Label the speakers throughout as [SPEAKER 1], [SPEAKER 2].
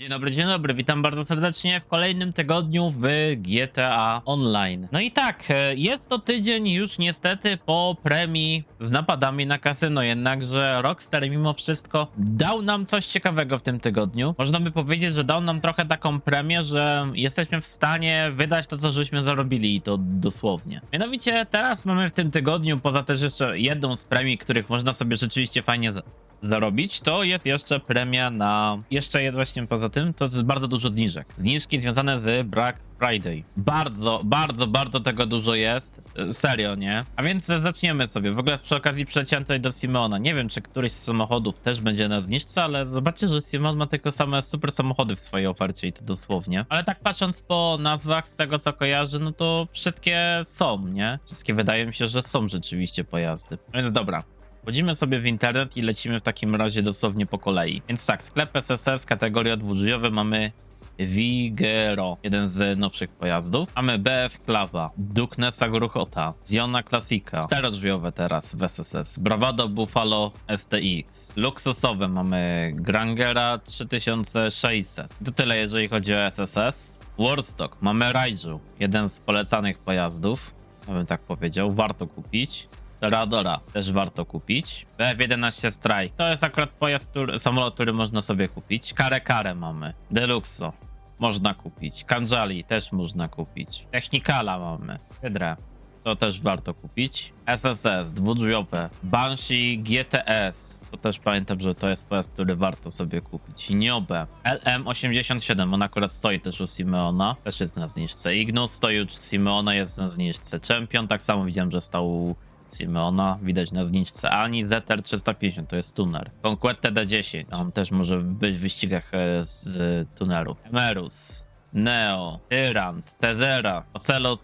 [SPEAKER 1] Dzień dobry, dzień dobry, witam bardzo serdecznie w kolejnym tygodniu w GTA Online. No i tak, e, jest to tydzień już niestety po premii z napadami na kasyno, jednakże Rockstar mimo wszystko dał nam coś ciekawego w tym tygodniu. Można by powiedzieć, że dał nam trochę taką premię, że jesteśmy w stanie wydać to, co żeśmy zarobili i to dosłownie. Mianowicie teraz mamy w tym tygodniu, poza też jeszcze jedną z premii, których można sobie rzeczywiście fajnie zarobić, to jest jeszcze premia na. Jeszcze jest właśnie poza tym, to jest bardzo dużo zniżek. Zniżki związane z Black Friday. Bardzo, bardzo, bardzo tego dużo jest. E, Serio, nie? A więc zaczniemy sobie. W ogóle przy okazji przeciąłem tutaj do Simeona. Nie wiem, czy któryś z samochodów też będzie na zniżce, ale zobaczcie, że Simon ma tylko same super samochody w swojej ofercie i to dosłownie. Ale tak patrząc po nazwach, z tego co kojarzy, no to wszystkie są, nie? Wszystkie wydaje mi się, że są rzeczywiście pojazdy. Więc dobra. Wchodzimy sobie w internet i lecimy w takim razie dosłownie po kolei. Więc tak, sklep SSS, kategoria dwudrzwiowe mamy Vigero, jeden z nowszych pojazdów. Mamy BF Klawa, Duknesa Gruchota, Ziona Klasika, czterodrzwiowe teraz w SSS, Bravado Buffalo STX. Luksusowe mamy Grangera 3600. To tyle jeżeli chodzi o SSS. Warstock, mamy Raiju, jeden z polecanych pojazdów, ja bym tak powiedział, warto kupić. Toradora też warto kupić. BF-11 Strike. To jest akurat pojazd, który, samolot, który można sobie kupić. Kare Kare mamy. Deluxo. Można kupić. Kanjali też można kupić. Technikala mamy. Hydra. To też warto kupić. SSS, dwudrzwiowe. Banshee GTS. To też pamiętam, że to jest pojazd, który warto sobie kupić. Niobe. LM87, on akurat stoi też u Simeona. Też jest na zniżce. Ignus stoi u Simeona, jest na zniżce. Champion tak samo widziałem, że stał u Simeona, widać na zniżce. Ani Zeter 350, to jest tuner. Conquest TD10, on też może być w wyścigach e, z tunerów. Emerus. Neo, Tyrant, Tezera, Ocelot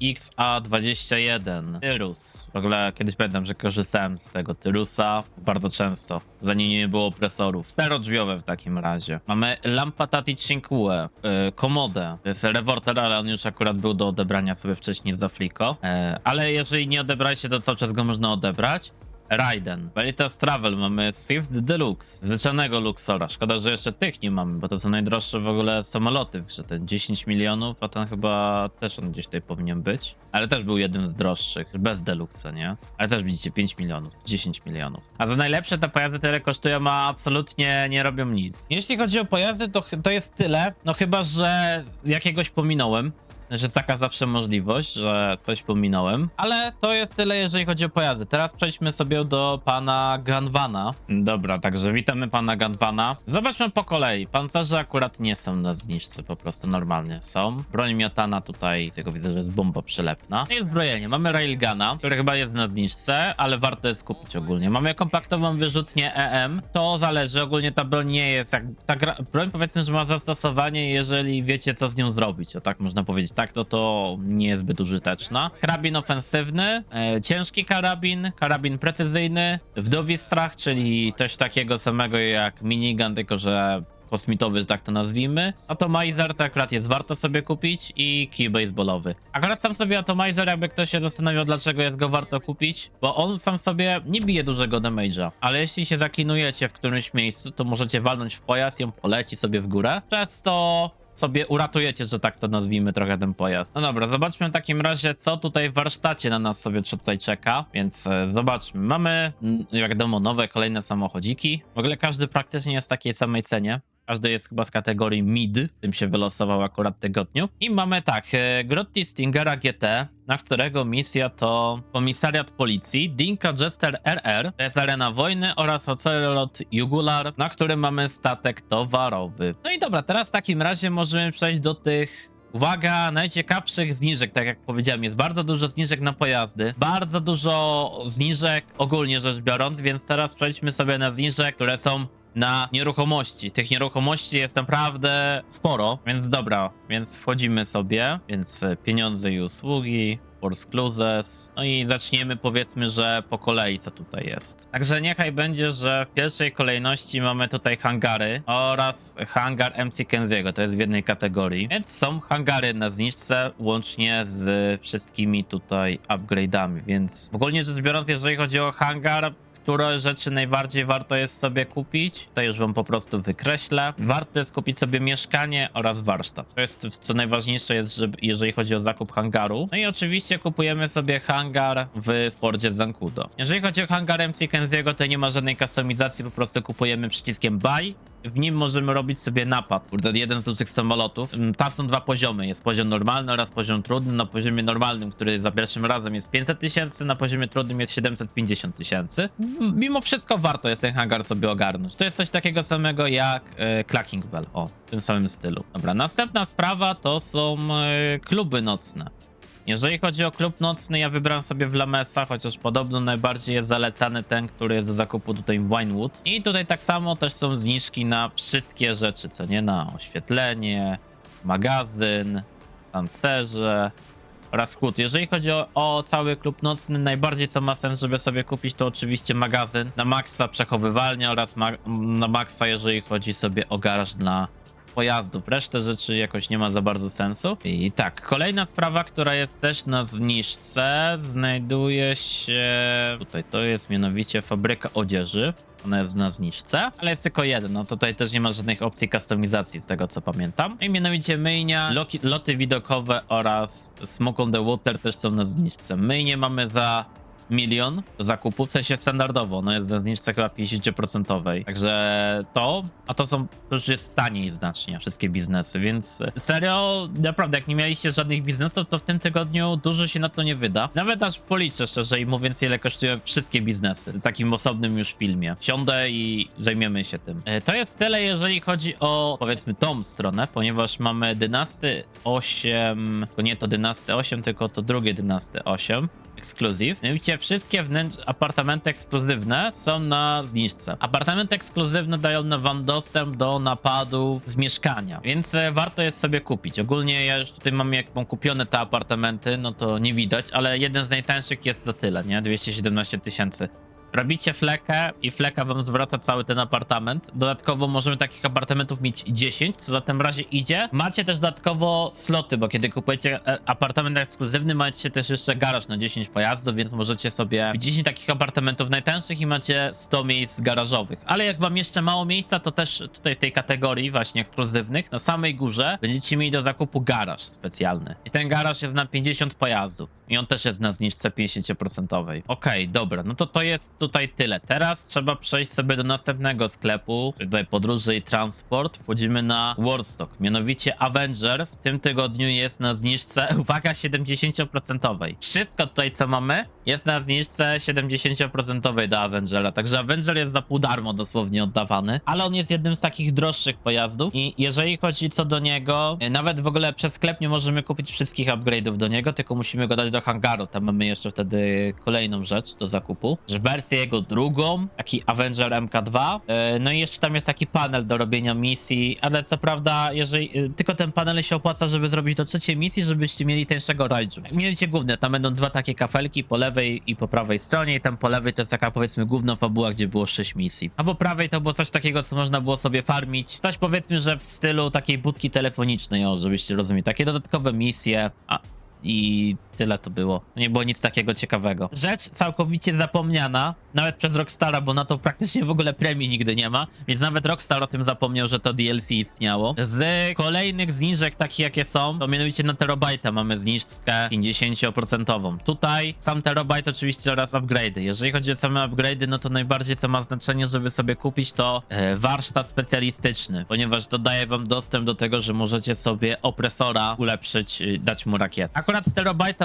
[SPEAKER 1] y, XA21, Tyrus. W ogóle kiedyś pamiętam, że korzystałem z tego Tyrusa bardzo często, zanim nie było opresorów. Czterodrzwiowe w takim razie. Mamy Lampatati Cinque, y, Komodę. To jest reworter, ale on już akurat był do odebrania sobie wcześniej za Fliko. E, ale jeżeli nie odebraliście, to cały czas go można odebrać. Raiden. Veritas Travel mamy Swift Deluxe. Zwyczajnego Luxora. Szkoda, że jeszcze tych nie mamy, bo to są najdroższe w ogóle samoloty w grze. Ten 10 milionów, a ten chyba też on gdzieś tutaj powinien być. Ale też był jednym z droższych, bez Deluxe, nie? Ale też widzicie 5 milionów, 10 milionów. A za najlepsze te pojazdy tyle kosztują, a absolutnie nie robią nic. Jeśli chodzi o pojazdy, to, to jest tyle. No chyba, że jakiegoś pominąłem że jest taka zawsze możliwość, że coś pominąłem. Ale to jest tyle, jeżeli chodzi o pojazdy. Teraz przejdźmy sobie do pana Ganwana. Dobra, także witamy pana Ganwana. Zobaczmy po kolei. Pancerze akurat nie są na zniżce, po prostu normalnie są. Broń miotana tutaj, tego widzę, że jest bomba przylepna. I zbrojenie. Mamy Railguna, który chyba jest na zniżce, ale warto jest kupić ogólnie. Mamy kompaktową wyrzutnię EM. To zależy, ogólnie ta broń nie jest jak... Ta gra... broń powiedzmy, że ma zastosowanie, jeżeli wiecie, co z nią zrobić. O tak można powiedzieć. Tak, to to nie jest zbyt użyteczna. Karabin ofensywny, e, ciężki karabin, karabin precyzyjny, wdowi strach, czyli coś takiego samego jak minigun, tylko że kosmitowy, że tak to nazwijmy. Atomizer to akurat jest warto sobie kupić i kij baseballowy. Akurat sam sobie Atomizer, jakby ktoś się zastanawiał, dlaczego jest go warto kupić, bo on sam sobie nie bije dużego damage'a, ale jeśli się zaklinujecie w którymś miejscu, to możecie walnąć w pojazd i on poleci sobie w górę. Przez to sobie uratujecie, że tak to nazwijmy trochę ten pojazd. No dobra, zobaczmy w takim razie, co tutaj w warsztacie na nas sobie tutaj czeka, więc e, zobaczmy. Mamy, mm, jak wiadomo, nowe, kolejne samochodziki. W ogóle każdy praktycznie jest w takiej samej cenie. Każdy jest chyba z kategorii mid, tym się wylosował akurat tygodniu. I mamy tak, e, Grotti Stingera GT, na którego misja to komisariat policji, Dinka Jester RR, to jest arena wojny oraz Ocelot Jugular, na którym mamy statek towarowy. No i dobra, teraz w takim razie możemy przejść do tych Uwaga, najciekawszych zniżek, tak jak powiedziałem, jest bardzo dużo zniżek na pojazdy, bardzo dużo zniżek ogólnie rzecz biorąc, więc teraz przejdźmy sobie na zniżek, które są na nieruchomości. Tych nieruchomości jest naprawdę sporo, więc dobra, więc wchodzimy sobie, więc pieniądze i usługi, Force Cluses, no i zaczniemy powiedzmy, że po kolei co tutaj jest. Także niechaj będzie, że w pierwszej kolejności mamy tutaj hangary oraz hangar MC Kenziego, to jest w jednej kategorii, więc są hangary na zniżce łącznie z wszystkimi tutaj upgrade'ami, więc ogólnie rzecz biorąc, jeżeli chodzi o hangar, które rzeczy najbardziej warto jest sobie kupić. To już wam po prostu wykreślę. Warto jest kupić sobie mieszkanie oraz warsztat. To jest co najważniejsze jest, żeby, jeżeli chodzi o zakup hangaru. No i oczywiście kupujemy sobie hangar w Fordzie Zancudo. Jeżeli chodzi o hangar MC Kenziego, to nie ma żadnej kustomizacji, po prostu kupujemy przyciskiem buy. W nim możemy robić sobie napad. Kurde, jeden z dużych samolotów. Mm, Tam są dwa poziomy. Jest poziom normalny oraz poziom trudny. Na poziomie normalnym, który za pierwszym razem jest 500 tysięcy, na poziomie trudnym jest 750 tysięcy. Mimo wszystko warto jest ten hangar sobie ogarnąć. To jest coś takiego samego jak e, Clacking Bell. O, w tym samym stylu. Dobra, następna sprawa to są e, kluby nocne. Jeżeli chodzi o klub nocny, ja wybrałem sobie w Lamesa, chociaż podobno najbardziej jest zalecany ten, który jest do zakupu tutaj w Winewood. I tutaj tak samo też są zniżki na wszystkie rzeczy, co nie? Na oświetlenie, magazyn, pancerze oraz hut. Jeżeli chodzi o, o cały klub nocny, najbardziej co ma sens, żeby sobie kupić, to oczywiście magazyn na maksa przechowywalnia oraz ma na maksa, jeżeli chodzi sobie o garaż dla pojazdów. Resztę rzeczy jakoś nie ma za bardzo sensu. I tak, kolejna sprawa, która jest też na zniżce, znajduje się tutaj. To jest mianowicie fabryka odzieży. Ona jest na zniżce, ale jest tylko jeden. No tutaj też nie ma żadnych opcji kustomizacji, z tego co pamiętam. I mianowicie myjnia, loki, loty widokowe oraz Smoke on the Water też są na zniżce. Myjnie mamy za milion do zakupu, w sensie standardowo, no jest na zniżce chyba 50%. Także to, a to są, to już jest taniej znacznie, wszystkie biznesy, więc serio, naprawdę, jak nie mieliście żadnych biznesów, to w tym tygodniu dużo się na to nie wyda. Nawet aż policzę szczerze i mówiąc, ile kosztują wszystkie biznesy, w takim osobnym już filmie. Siądę i zajmiemy się tym. E, To jest tyle, jeżeli chodzi o, powiedzmy, tą stronę, ponieważ mamy dynasty 8, to nie to dynasty 8, tylko to drugie dynasty 8 ekskluzyw. Mianowicie wszystkie apartamenty ekskluzywne są na zniżce. Apartamenty ekskluzywne dają wam dostęp do napadów z mieszkania, więc e, warto jest sobie kupić. Ogólnie ja już tutaj mam, jak mam kupione te apartamenty, no to nie widać, ale jeden z najtańszych jest za tyle, nie? 217 tysięcy. Robicie flekę i fleka wam zwraca cały ten apartament. Dodatkowo możemy takich apartamentów mieć 10, co za tym razie idzie. Macie też dodatkowo sloty, bo kiedy kupujecie e, apartament ekskluzywny, macie też jeszcze garaż na 10 pojazdów, więc możecie sobie 10 takich apartamentów najtańszych i macie 100 miejsc garażowych. Ale jak wam jeszcze mało miejsca, to też tutaj w tej kategorii właśnie ekskluzywnych, na samej górze będziecie mieli do zakupu garaż specjalny. I ten garaż jest na 50 pojazdów. I on też jest na zniżce 50%. Okej, dobra, no to to jest tutaj tyle. Teraz trzeba przejść sobie do następnego sklepu, tutaj podróże i transport. Wchodzimy na Warstock, mianowicie Avenger w tym tygodniu jest na zniżce, uwaga, 70%. Wszystko tutaj, co mamy, jest na zniżce 70% do Avengera, także Avenger jest za pół darmo dosłownie oddawany, ale on jest jednym z takich droższych pojazdów i jeżeli chodzi co do niego, e, nawet w ogóle przez sklep nie możemy kupić wszystkich upgrade'ów do niego, tylko musimy go dać do hangaru, tam mamy jeszcze wtedy kolejną rzecz do zakupu, że wersję jego drugą, taki Avenger MK2, e, no i jeszcze tam jest taki panel do robienia misji, ale co prawda, jeżeli e, tylko ten panel się opłaca, żeby zrobić do trzeciej misji, żebyście mieli tańszego rajdżu. Mieliście główne, tam będą dwa takie kafelki po lewej i po prawej stronie i tam po lewej to jest taka powiedzmy główna fabuła, gdzie było sześć misji. A po prawej to było coś takiego, co można było sobie farmić. Coś powiedzmy, że w stylu takiej budki telefonicznej, o, żebyście rozumieli. Takie dodatkowe misje, a i tyle to było. Nie było nic takiego ciekawego. Rzecz całkowicie zapomniana, nawet przez Rockstara, bo na to praktycznie w ogóle premii nigdy nie ma, więc nawet Rockstar o tym zapomniał, że to DLC istniało. Z kolejnych zniżek, takich jakie są, to mianowicie na terabajta mamy zniżkę 50%. Tutaj sam terabajt oczywiście oraz upgrade'y. Jeżeli chodzi o same upgrade'y, no to najbardziej co ma znaczenie, żeby sobie kupić to e, warsztat specjalistyczny, ponieważ to daje wam dostęp do tego, że możecie sobie opresora ulepszyć, y, dać mu rakietę. Akurat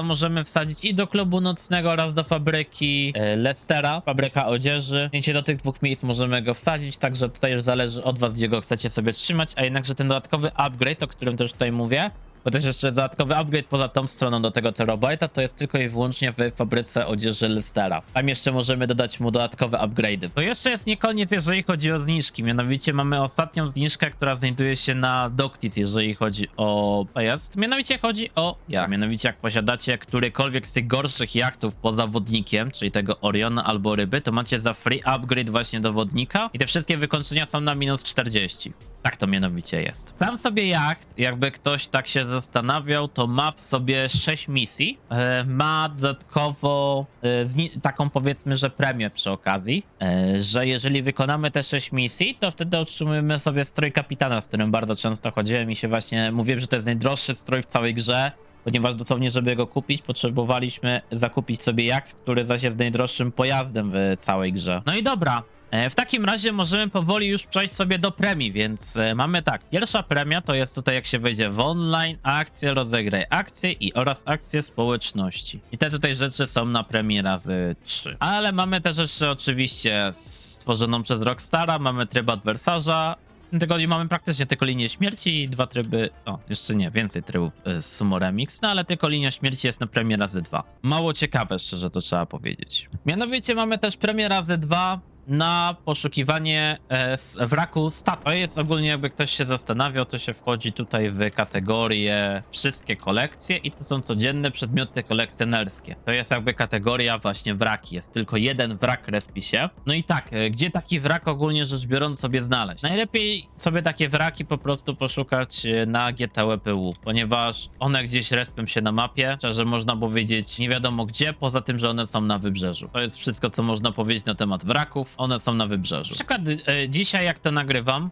[SPEAKER 1] możemy wsadzić i do klubu nocnego oraz do fabryki e, Lestera, fabryka odzieży. Więc do tych dwóch miejsc możemy go wsadzić, także tutaj już zależy od was, gdzie go chcecie sobie trzymać, a jednakże ten dodatkowy upgrade, o którym też tutaj mówię, bo też jeszcze dodatkowy upgrade poza tą stroną do tego terabajta to jest tylko i wyłącznie w fabryce odzieży Lestera. Tam jeszcze możemy dodać mu dodatkowe upgrade'y. To jeszcze jest nie koniec, jeżeli chodzi o zniżki. Mianowicie mamy ostatnią zniżkę, która znajduje się na Doctis, jeżeli chodzi o pojazd. Mianowicie chodzi o jacht. Mianowicie jak posiadacie którykolwiek z tych gorszych jachtów poza wodnikiem, czyli tego Oriona albo Ryby, to macie za free upgrade właśnie do wodnika i te wszystkie wykończenia są na minus 40. Tak to mianowicie jest. Sam sobie jacht, jakby ktoś tak się zastanawiał, to ma w sobie 6 misji. E, ma dodatkowo e, taką powiedzmy, że premię przy okazji, e, że jeżeli wykonamy te 6 misji, to wtedy otrzymujemy sobie strój kapitana, z którym bardzo często chodziłem i się właśnie mówiłem, że to jest najdroższy strój w całej grze. Ponieważ dosłownie, żeby go kupić, potrzebowaliśmy zakupić sobie jacht, który zaś jest najdroższym pojazdem w całej grze. No i dobra, W takim razie możemy powoli już przejść sobie do premii, więc e, mamy tak. Pierwsza premia to jest tutaj, jak się wejdzie w online, akcje, rozegraj akcje i oraz akcje społeczności. I te tutaj rzeczy są na premii razy 3. Ale mamy też jeszcze oczywiście stworzoną przez Rockstara, mamy tryb adwersarza. W tym tygodniu mamy praktycznie tylko linię śmierci i dwa tryby. O, jeszcze nie, więcej trybów e, z Sumo Remix, no ale tylko linia śmierci jest na premię razy 2. Mało ciekawe, szczerze to trzeba powiedzieć. Mianowicie mamy też premię razy 2 na poszukiwanie e, wraku statu. To jest ogólnie, jakby ktoś się zastanawiał, to się wchodzi tutaj w kategorię wszystkie kolekcje i to są codzienne przedmioty kolekcjonerskie. To jest jakby kategoria właśnie wraki. Jest tylko jeden wrak respi się. No i tak, e, gdzie taki wrak ogólnie rzecz biorąc sobie znaleźć? Najlepiej sobie takie wraki po prostu poszukać e, na GTWPU, ponieważ one gdzieś respią się na mapie, szczerze można powiedzieć nie wiadomo gdzie, poza tym, że one są na wybrzeżu. To jest wszystko, co można powiedzieć na temat wraków. One są na wybrzeżu. Przykład e, dzisiaj, jak to nagrywam,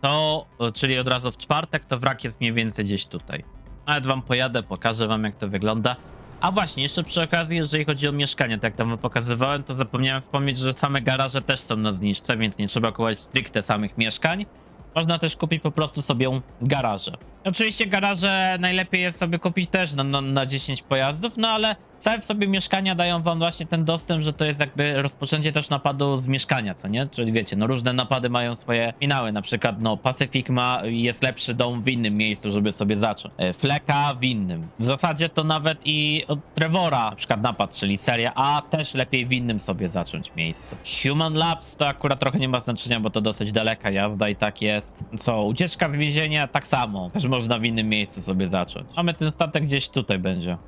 [SPEAKER 1] to, czyli od razu w czwartek, to wrak jest mniej więcej gdzieś tutaj. Nawet wam pojadę, pokażę wam, jak to wygląda. A właśnie, jeszcze przy okazji, jeżeli chodzi o mieszkanie, tak jak tam pokazywałem, to zapomniałem wspomnieć, że same garaże też są na zniżce, więc nie trzeba kupować stricte samych mieszkań. Można też kupić po prostu sobie garaże. Oczywiście garaże najlepiej jest sobie kupić też na, na, na 10 pojazdów, no ale same w sobie mieszkania dają wam właśnie ten dostęp, że to jest jakby rozpoczęcie też napadu z mieszkania, co nie? Czyli wiecie, no różne napady mają swoje finały, na przykład no Pacific ma, jest lepszy dom w innym miejscu, żeby sobie zacząć. E, Fleka w innym. W zasadzie to nawet i od Trevora, na przykład napad, czyli seria A, też lepiej w innym sobie zacząć miejscu. Human Labs to akurat trochę nie ma znaczenia, bo to dosyć daleka jazda i tak jest. Co, ucieczka z więzienia tak samo, też można w innym miejscu sobie zacząć. Mamy ten statek gdzieś tutaj będzie,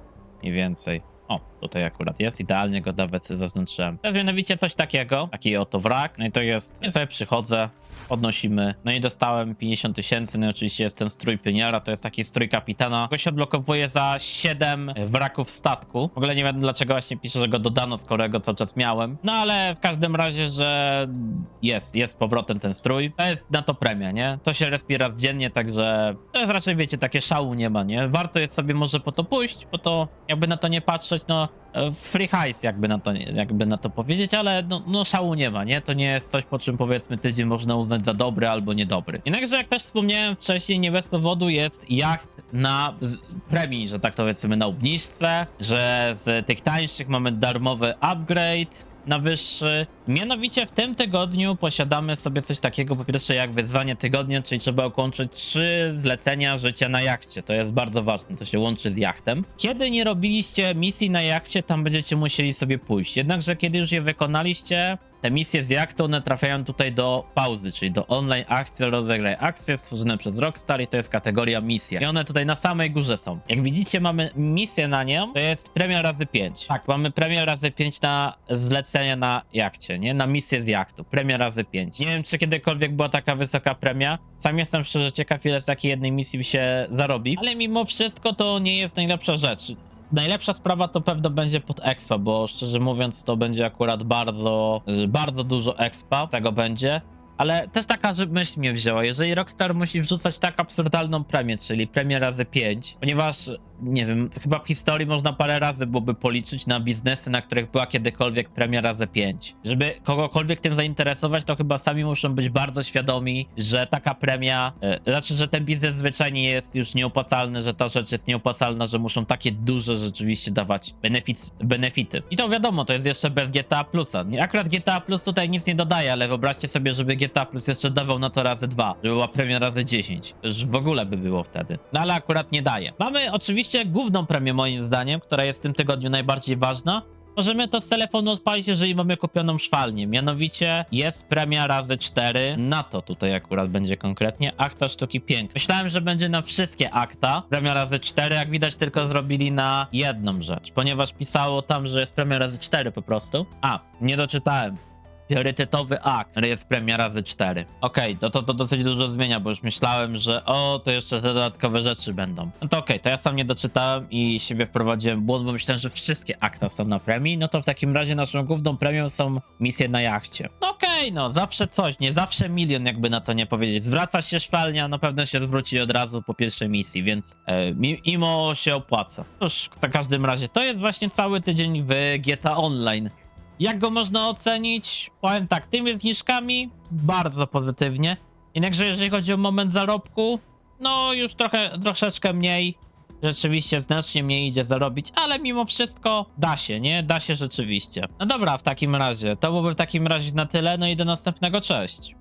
[SPEAKER 1] mniej więcej. O, tutaj akurat jest, idealnie go nawet zaznaczyłem. To jest mianowicie coś takiego, taki oto wrak, no i to jest, ja sobie przychodzę, podnosimy, no i dostałem 50 tysięcy, no i oczywiście jest ten strój pioniera, to jest taki strój kapitana, go się odblokowuje za 7 wraków statku. W ogóle nie wiem dlaczego właśnie piszę, że go dodano, skoro go cały czas miałem, no ale w każdym razie, że jest, jest powrotem ten strój, to jest na to premia, nie? To się respi raz dziennie, także to jest raczej, wiecie, takie szału nie ma, nie? Warto jest sobie może po to pójść, bo to jakby na to nie patrzeć, no free high, jakby na to, jakby na to powiedzieć, ale no, no szału nie ma, nie? To nie jest coś, po czym powiedzmy tydzień można uznać za dobry albo niedobry. Jednakże, jak też wspomniałem wcześniej, nie bez powodu jest jacht na premii, że tak to powiedzmy na obniżce, że z tych tańszych mamy darmowy upgrade, na wyższy. Mianowicie w tym tygodniu posiadamy sobie coś takiego, po pierwsze jak wyzwanie tygodnia, czyli trzeba ukończyć trzy zlecenia życia na jachcie. To jest bardzo ważne, to się łączy z jachtem. Kiedy nie robiliście misji na jachcie, tam będziecie musieli sobie pójść. Jednakże kiedy już je wykonaliście, te misje z jachtu, one trafiają tutaj do pauzy, czyli do online akcji, rozegraj akcje stworzone przez Rockstar i to jest kategoria misja. I one tutaj na samej górze są. Jak widzicie, mamy misję na nią, to jest premia razy 5. Tak, mamy premię razy 5 na zlecenie na jachcie, nie? Na misję z jachtu. Premia razy 5. Nie wiem, czy kiedykolwiek była taka wysoka premia. Sam jestem szczerze ciekaw, ile z takiej jednej misji się zarobi, ale mimo wszystko to nie jest najlepsza rzecz najlepsza sprawa to pewno będzie pod expa, bo szczerze mówiąc to będzie akurat bardzo, bardzo dużo expa z tego będzie. Ale też taka myśl mnie wzięła, jeżeli Rockstar musi wrzucać tak absurdalną premię, czyli premię razy 5, ponieważ, nie wiem, chyba w historii można parę razy byłoby policzyć na biznesy, na których była kiedykolwiek premia razy 5. Żeby kogokolwiek tym zainteresować, to chyba sami muszą być bardzo świadomi, że taka premia, e, znaczy, że ten biznes zwyczajnie jest już nieopłacalny, że ta rzecz jest nieopłacalna, że muszą takie duże rzeczywiście dawać benefit, benefity. I to wiadomo, to jest jeszcze bez GTA Plusa. Akurat GTA Plus tutaj nic nie dodaje, ale wyobraźcie sobie, żeby GTA Plus jeszcze dawał na to razy dwa, żeby była premia razy 10. Już w ogóle by było wtedy. No ale akurat nie daje. Mamy oczywiście główną premię moim zdaniem, która jest w tym tygodniu najbardziej ważna, Możemy to z telefonu odpalić, jeżeli mamy kupioną szwalnię. Mianowicie jest premia razy 4. Na to tutaj akurat będzie konkretnie. Akta sztuki pięknej. Myślałem, że będzie na wszystkie akta. Premia razy 4, jak widać, tylko zrobili na jedną rzecz, ponieważ pisało tam, że jest premia razy 4 po prostu. A, nie doczytałem. Priorytetowy akt, jest premia razy 4. Okej, to, to, to dosyć dużo zmienia, bo już myślałem, że o, to jeszcze te dodatkowe rzeczy będą. No to okej, to ja sam nie doczytałem i siebie wprowadziłem błąd, bo myślałem, że wszystkie akta są na premii, no to w takim razie naszą główną premią są misje na jachcie. No okej, no zawsze coś, nie zawsze milion, jakby na to nie powiedzieć. Zwraca się szwalnia, no pewno się zwróci od razu po pierwszej misji, więc e, mimo się opłaca. Cóż, w każdym razie, to jest właśnie cały tydzień w GTA Online. Jak go można ocenić? Powiem tak, tymi zniżkami bardzo pozytywnie. Jednakże jeżeli chodzi o moment zarobku, no już trochę, troszeczkę mniej. Rzeczywiście znacznie mniej idzie zarobić, ale mimo wszystko da się, nie? Da się rzeczywiście. No dobra, w takim razie, to byłoby w takim razie na tyle, no i do następnego, cześć.